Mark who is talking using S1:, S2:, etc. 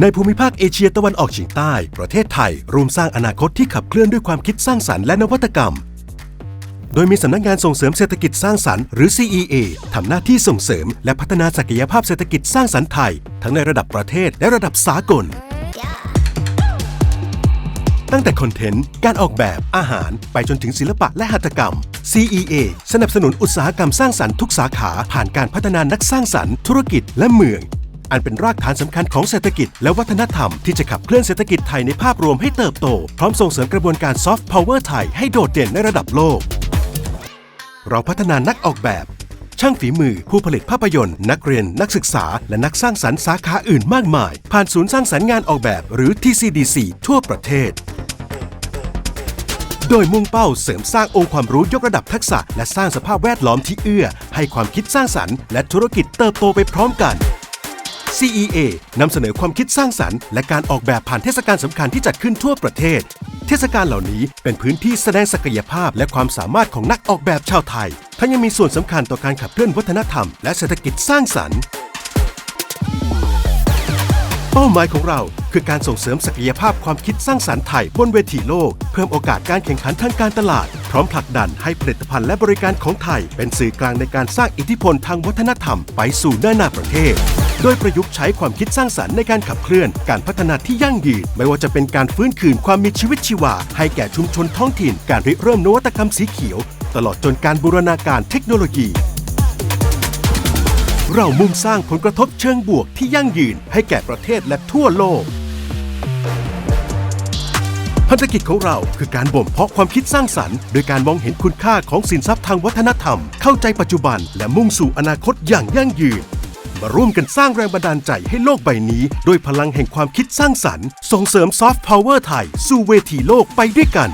S1: ในภูมิภาคเอเชียตะวันออกเฉียงใต้ ประเทศไทยร่วมสร้างอนาคตที่ขับเคลื่อนด้วยความคิดสร้างสรรค์และนวัตกรรม โดยมีสำนักงานส่งเสริมเศรษฐกิจสร้างสรรค์หรือ CEA ทำหน้าที่ส่งเสริม และพัฒนาศักยภาพเศรษฐกิจสร้างสรรค์ไทย ทั้งในระดับประเทศและระดับสากล ตั้งแต่คอนเทนต์ การออกแบบ อาหาร ไปจนถึงศิลปะและหัตถกรรม CEA สนับสนุนอุตสาหกรรมสร้างสรรค์ทุกสาขาผ่านการพัฒนานักสร้างสรรค์ธุรกิจและเมือง อันเป็นรากฐานสำคัญของเศรษฐกิจและวัฒนธรรมที่จะขับเคลื่อนเศรษฐกิจไทยในภาพรวมให้เติบโต พร้อมส่งเสริมกระบวนการซอฟต์พาวเวอร์ไทยให้โดดเด่นในระดับโลก เราพัฒนานักออกแบบ ช่างฝีมือ ผู้ผลิตภาพยนตร์ นักเรียน นักศึกษา และนักสร้างสรรค์สาขาอื่นมากมาย ผ่านศูนย์สร้างสรรค์งานออกแบบ หรือ TCDC ทั่วประเทศโดยมุ่งเป้าเสริมสร้างองค์ความรู้ยกระดับทักษะ และสร้างสภาพแวดล้อมที่เอื้อ ให้ความคิดสร้างสรรค์และธุรกิจเติบโตไปพร้อมกัน CEA นำเสนอความคิดสร้างสรรค์และการออกแบบผ่านเทศกาลสำคัญที่จัดขึ้นทั่วประเทศ เทศกาลเหล่านี้เป็นพื้นที่แสดงศักยภาพและความสามารถของนักออกแบบชาวไทยทั้งยังมีส่วนสำคัญต่อการขับเคลื่อนวัฒนธรรมและเศรษฐกิจสร้างสรรค์ เป้าหมายของเราคือการส่งเสริมศักยภาพความคิดสร้างสรรค์ไทยบนเวทีโลก เพิ่มโอกาสการแข่งขันทางการตลาด พร้อมผลักดันให้ผลิตภัณฑ์และบริการของไทย เป็นสื่อกลางในการสร้างอิทธิพลทางวัฒนธรรมไปสู่นานาประเทศ โดยประยุกต์ใช้ความคิดสร้างสรรค์ในการขับเคลื่อน การพัฒนาที่ยั่งยืน ไม่ว่าจะเป็นการฟื้นคืนความมีชีวิตชีวา ให้แก่ชุมชนท้องถิ่น การริเริ่มนวัตกรรมสีเขียว ตลอดจนการบูรณาการเทคโนโลยี เรามุ่งสร้างผลกระทบเชิงบวกที่ยั่งยืน ให้แก่ประเทศและทั่วโลกพันธกิจของเราคือการบ่มเพาะความคิดสร้างสรรค์ โดยการมองเห็นคุณค่าของสินทรัพย์ทางวัฒนธรรม เข้าใจปัจจุบัน และมุ่งสู่อนาคตอย่างยั่งยืน มาร่วมกันสร้างแรงบันดาลใจให้โลกใบนี้ด้วยพลังแห่งความคิดสร้างสรรค์ ส่งเสริมซอฟต์พาวเวอร์ไทย สู่เวทีโลกไปด้วยกัน